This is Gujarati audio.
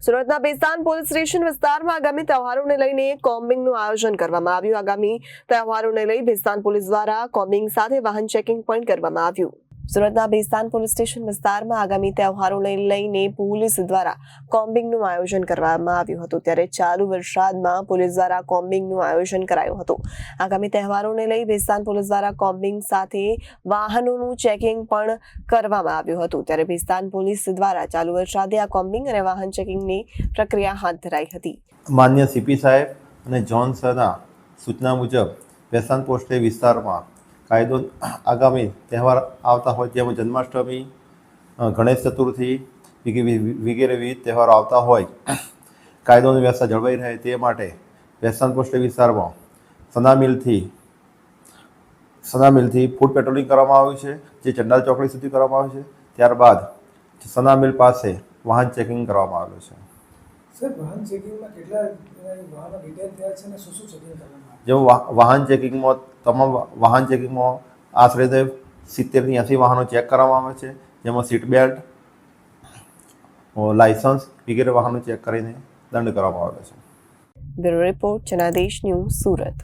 સુરતના બેસ્તાન પોલીસ સ્ટેશન વિસ્તારમાં આગામી તહેવારોને લઈને કોમ્બિંગનું આયોજન કરવામાં આવ્યું. આગામી તહેવારોને લઈ બેસ્તાન પોલીસ દ્વારા કોમ્બિંગ સાથે વાહન ચેકિંગ પણ કરવામાં આવ્યું. સુરતના બેસ્તાન પોલીસ સ્ટેશન વિસ્તારમાં આગામી તહેવારોને લઈને પોલીસ દ્વારા કોમ્બિંગનું આયોજન કરવામાં આવ્યું હતું. ત્યારે ચાલુ વરસાદમાં પોલીસ દ્વારા કોમ્બિંગનું આયોજન કરાયું હતું. આગામી તહેવારોને લઈ બેસ્તાન પોલીસ દ્વારા કોમ્બિંગ સાથે વાહનોનું ચેકિંગ પણ કરવામાં આવ્યું હતું. ત્યારે બેસ્તાન પોલીસ દ્વારા ચાલુ વરસાદે આ કોમ્બિંગ અને વાહન ચેકિંગની પ્રક્રિયા હાથ ધરાઈ હતી. માન્ય સીપી સાહેબ અને જોન સરના સૂચના મુજબ વેસાન પોસ્ટે વિસ્તારમાં કાયદો આગામી તહેવાર આવતા હોય જેમાં જન્માષ્ટમી ગણેશ ચતુર્થી વિગે- વગેરે વિવિધ તહેવારો આવતા હોય. કાયદોની વ્યવસ્થા જળવાઈ રહે તે માટે વેસાન પોસ્ટે વિસ્તારમાં સનામિલથી સનામિલથી ફૂડ પેટ્રોલિંગ કરવામાં આવ્યું છે, જે ચંડાલ ચોકડી સુધી કરવામાં આવ્યું છે. ત્યારબાદ સનામિલ પાસે વાહન ચેકિંગ કરવામાં આવેલું છે. જેમાં વાહન ચેકિંગમાં તમામ વાહન ચેકિંગમાં આશરે સિત્તેરથી એંસી વાહનો ચેક કરવામાં આવે છે. જેમાં સીટ બેલ્ટ લાયસન્સ વગેરે વાહનો ચેક કરીને દંડ કરવામાં આવે છે. Bureau report Janadesh news Surat.